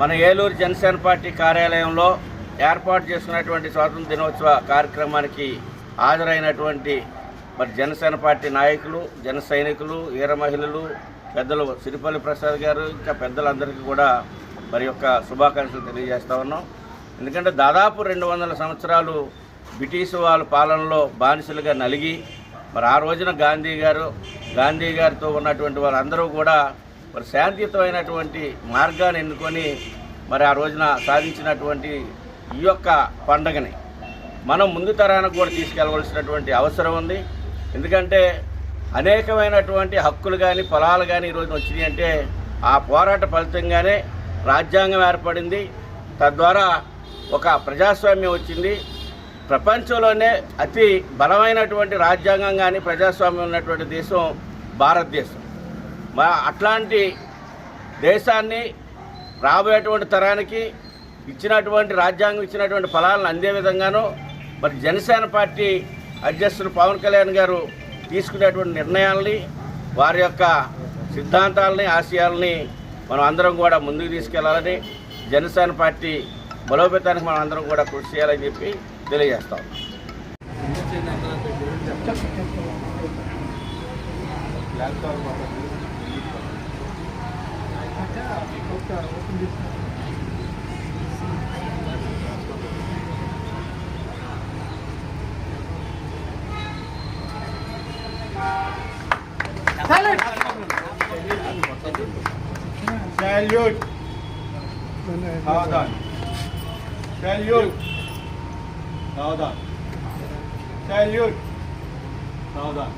మన ఏలూరు జనసేన పార్టీ కార్యాలయంలో ఏర్పాటు చేసుకున్నటువంటి స్వాతంత్ర దినోత్సవ కార్యక్రమానికి హాజరైనటువంటి మరి జనసేన పార్టీ నాయకులు జన సైనికులు వీర మహిళలు పెద్దలు సిరిపల్లి ప్రసాద్ గారు ఇంకా పెద్దలందరికీ కూడా మరి యొక్క శుభాకాంక్షలు తెలియజేస్తా ఉన్నాం. ఎందుకంటే దాదాపు రెండు వందల సంవత్సరాలు బ్రిటిష్ వాళ్ళ పాలనలో బానిసలుగా నలిగి మరి ఆ రోజున గాంధీ గారు గాంధీ గారితో ఉన్నటువంటి వాళ్ళందరూ కూడా మరి శాంతియుతమైనటువంటి మార్గాన్ని ఎన్నుకొని మరి ఆ రోజున సాధించినటువంటి ఈ యొక్క పండగని మనం ముందు తరానికి కూడా తీసుకెళ్ళవలసినటువంటి అవసరం ఉంది. ఎందుకంటే అనేకమైనటువంటి హక్కులు కానీ ఫలాలు కానీ ఈరోజు వచ్చినాయి అంటే ఆ పోరాట ఫలితంగానే రాజ్యాంగం ఏర్పడింది. తద్వారా ఒక ప్రజాస్వామ్యం వచ్చింది. ప్రపంచంలోనే అతి బలమైనటువంటి రాజ్యాంగం కానీ ప్రజాస్వామ్యం ఉన్నటువంటి దేశం భారతదేశం. మా అట్లాంటి దేశాన్ని రాబోయేటువంటి తరానికి ఇచ్చినటువంటి రాజ్యాంగం ఇచ్చినటువంటి ఫలాలను అందే విధంగాను మరి జనసేన పార్టీ అధ్యక్షుడు పవన్ కళ్యాణ్ గారు తీసుకునేటువంటి నిర్ణయాల్ని వారి యొక్క సిద్ధాంతాలని ఆశయాల్ని మనం అందరం కూడా ముందుకు తీసుకెళ్ళాలని జనసేన పార్టీ బలోపేతానికి మనం అందరం కూడా కృషి చేయాలని చెప్పి తెలియజేస్తాం uh, open. Salute! Salute! Well done. Salute! Well done. Salute! Well done.